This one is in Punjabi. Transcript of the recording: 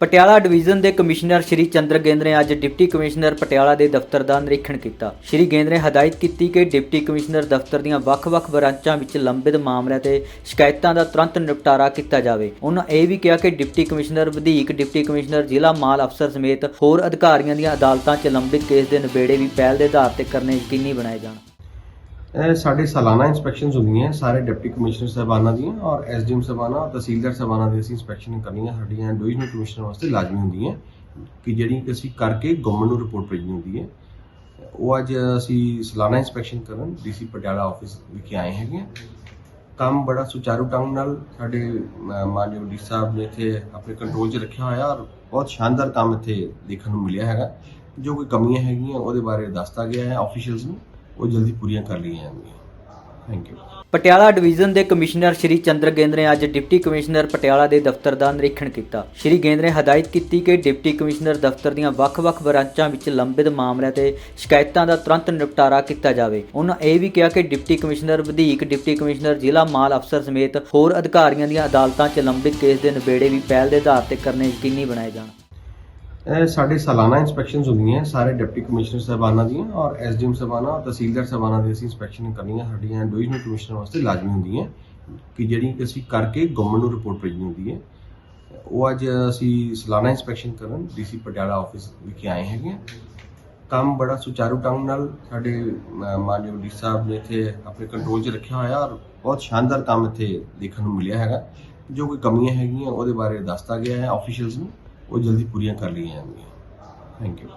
ਪਟਿਆਲਾ ਡਿਵੀਜ਼ਨ ਦੇ ਕਮਿਸ਼ਨਰ ਸ਼੍ਰੀ ਚੰਦਰ ਗੇਂਦ ਨੇ ਅੱਜ ਡਿਪਟੀ ਕਮਿਸ਼ਨਰ ਪਟਿਆਲਾ ਦੇ ਦਫ਼ਤਰ ਦਾ ਨਿਰੀਖਣ ਕੀਤਾ। ਸ਼੍ਰੀ ਗੇਂਦ ਨੇ ਹਦਾਇਤ ਕੀਤੀ ਕਿ ਡਿਪਟੀ ਕਮਿਸ਼ਨਰ ਦਫ਼ਤਰ ਦੀਆਂ ਵੱਖ-ਵੱਖ ਬ੍ਰਾਂਚਾਂ ਵਿੱਚ ਲੰਬਿਤ ਮਾਮਲਿਆਂ ਤੇ ਸ਼ਿਕਾਇਤਾਂ ਦਾ ਤੁਰੰਤ ਨਿਪਟਾਰਾ ਕੀਤਾ ਜਾਵੇ। ਉਹਨਾਂ ਇਹ ਵੀ ਕਿਹਾ ਕਿ ਡਿਪਟੀ ਕਮਿਸ਼ਨਰ ਵਧੇਕ, ਡਿਪਟੀ ਕਮਿਸ਼ਨਰ ਜ਼ਿਲ੍ਹਾ ਮਾਲ ਅਫਸਰ ਸਮੇਤ ਹੋਰ ਅਧਿਕਾਰੀਆਂ ਦੀਆਂ ਅਦਾਲਤਾਂ 'ਚ ਲੰਬਿਤ ਕੇਸ ਦੇ ਨਿਬੇੜੇ ਵੀ ਪਹਿਲ ਦੇ ਆਧਾਰ ਤੇ ਕਰਨੇ ਯਕੀਨੀ ਬਣਾਏ ਜਾਣ। ਸਾਡੇ ਸਾਲਾਨਾ ਇਨਸਪੈਕਸ਼ਨਸ ਹੁੰਦੀਆਂ ਸਾਰੇ ਡਿਪਟੀ ਕਮਿਸ਼ਨਰ ਸਾਹਿਬਾਨਾਂ ਦੀਆਂ ਔਰ ਐਸਡੀਐਮ ਸਾਹਿਬਾਨਾਂ ਔਰ ਤਹਿਸੀਲਦਾਰ ਸਾਹਿਬਾਨਾਂ ਦੀ ਅਸੀਂ ਇਨਸਪੈਕਸ਼ਨ ਕਰਨੀਆਂ। ਸਾਡੀਆਂ ਡਿਵੀਜ਼ਨਲ ਕਮਿਸ਼ਨਰ ਵਾਸਤੇ ਲਾਜ਼ਮੀ ਹੁੰਦੀਆਂ ਕਿ ਜਿਹੜੀ ਕਿ ਅਸੀਂ ਕਰਕੇ ਗਵਰਨਮੈਂਟ ਨੂੰ ਰਿਪੋਰਟ ਭੇਜਣੀ ਹੁੰਦੀ ਹੈ। ਉਹ ਅੱਜ ਅਸੀਂ ਸਾਲਾਨਾ ਇਨਸਪੈਕਸ਼ਨ ਕਰਨ ਡੀਸੀ ਪਟਿਆਲਾ ਆਫਿਸ ਵਿਖੇ ਆਏ ਹੈਗੇ ਹਾਂ। ਕੰਮ ਬੜਾ ਸੁਚਾਰੂ ਢੰਗ ਨਾਲ ਸਾਡੇ ਮਾਨਯੋਗ ਡੀ ਸਾਹਿਬ ਨੇ ਇੱਥੇ ਆਪਣੇ ਕੰਟਰੋਲ 'ਚ ਰੱਖਿਆ ਹੋਇਆ ਔਰ ਬਹੁਤ ਸ਼ਾਨਦਾਰ ਕੰਮ ਇੱਥੇ ਦੇਖਣ ਨੂੰ ਮਿਲਿਆ ਹੈਗਾ। ਜੋ ਕੋਈ ਕਮੀਆਂ ਹੈਗੀਆਂ, ਉਹਦੇ ਬਾਰੇ ਦੱਸਤਾ ਗਿਆ ਹੈ ਆਫੀਸ਼ੀਅਲਸ ਨੂੰ। ਉਹ ਜਲਦੀ ਪੂਰੀਆਂ ਕਰ ਲਈਆਂ ਜਾਣਗੀਆਂ ਥੈਂਕ ਯੂ ਪਟਿਆਲਾ ਡਿਵੀਜ਼ਨ ਦੇ ਕਮਿਸ਼ਨਰ ਸ਼੍ਰੀ ਚੰਦਰ ਗੇਂਦ ਨੇ ਅੱਜ ਡਿਪਟੀ ਕਮਿਸ਼ਨਰ ਪਟਿਆਲਾ ਦੇ ਦਫ਼ਤਰ ਦਾ ਨਿਰੀਖਣ ਕੀਤਾ। ਸ਼੍ਰੀ ਗੇਂਦ ਨੇ ਹਦਾਇਤ ਕੀਤੀ ਕਿ ਡਿਪਟੀ ਕਮਿਸ਼ਨਰ ਦਫ਼ਤਰ ਦੀਆਂ ਵੱਖ-ਵੱਖ ਬ੍ਰਾਂਚਾਂ ਵਿੱਚ ਲੰਬਿਤ ਮਾਮਲਿਆਂ ਤੇ ਸ਼ਿਕਾਇਤਾਂ ਦਾ ਤੁਰੰਤ ਨਿਪਟਾਰਾ ਕੀਤਾ ਜਾਵੇ। ਉਹਨਾਂ ਇਹ ਵੀ ਕਿਹਾ ਕਿ ਡਿਪਟੀ ਕਮਿਸ਼ਨਰ ਵਧੀਕ, ਡਿਪਟੀ ਕਮਿਸ਼ਨਰ ਜ਼ਿਲ੍ਹਾ ਮਾਲ ਅਫਸਰ ਸਮੇਤ ਹੋਰ ਅਧਿਕਾਰੀਆਂ ਦੀਆਂ ਅਦਾਲਤਾਂ 'ਚ ਲੰਬਿਤ ਕੇਸ ਦੇ ਨਿਬੇੜੇ ਵੀ ਪਹਿਲ ਦੇ ਆਧਾਰ ਤੇ ਕਰਨੇ ਯਕੀਨੀ ਬਣਾਏ ਜਾਣ। ਸਾਡੇ ਸਾਲਾਨਾ ਇਨਸਪੈਕਸ਼ਨਸ ਹੁੰਦੀਆਂ, ਸਾਰੇ ਡਿਪਟੀ ਕਮਿਸ਼ਨਰ ਸਾਹਿਬਾਨਾਂ ਦੀਆਂ ਔਰ ਐਸਡੀਐਮ ਸਾਹਿਬਾਨਾਂ ਔਰ ਤਹਿਸੀਲਦਾਰ ਸਾਹਿਬਾਨਾਂ ਦੀ ਅਸੀਂ ਇਨਸਪੈਕਸ਼ਨ ਕਰਨੀਆਂ, ਸਾਡੀਆਂ ਡਿਵੀਜ਼ਨਲ ਕਮਿਸ਼ਨਰ ਵਾਸਤੇ ਲਾਜ਼ਮੀ ਹੁੰਦੀਆਂ, ਕਿ ਜਿਹੜੀ ਕਿ ਅਸੀਂ ਕਰਕੇ ਗਵਰਨਮੈਂਟ ਨੂੰ ਰਿਪੋਰਟ ਭੇਜਣੀ ਹੁੰਦੀ ਹੈ। ਉਹ ਅੱਜ ਅਸੀਂ ਸਾਲਾਨਾ ਇਨਸਪੈਕਸ਼ਨ ਕਰਨ ਡੀਸੀ ਪਟਿਆਲਾ ਆਫਿਸ ਵਿਖੇ ਆਏ ਹੈਗੇ ਹਾਂ। ਕੰਮ ਬੜਾ ਸੁਚਾਰੂ ਢੰਗ ਨਾਲ ਸਾਡੇ ਮਾਨਯੋਗ ਡੀ ਸਾਹਿਬ ਨੇ ਇੱਥੇ ਆਪਣੇ ਕੰਟਰੋਲ 'ਚ ਰੱਖਿਆ ਹੋਇਆ ਔਰ ਬਹੁਤ ਸ਼ਾਨਦਾਰ ਕੰਮ ਇੱਥੇ ਦੇਖਣ ਨੂੰ ਮਿਲਿਆ ਹੈਗਾ। ਜੋ ਕੋਈ ਕਮੀਆਂ ਹੈਗੀਆਂ, ਉਹਦੇ ਬਾਰੇ ਦੱਸਤਾ ਗਿਆ ਹੈ ਆਫੀਸ਼ੀਅਲਸ ਨੂੰ। ਉਹ ਜਲਦੀ ਪੂਰੀਆਂ ਕਰ ਲਈਆਂ ਜਾਣਗੀਆਂ ਥੈਂਕ ਯੂ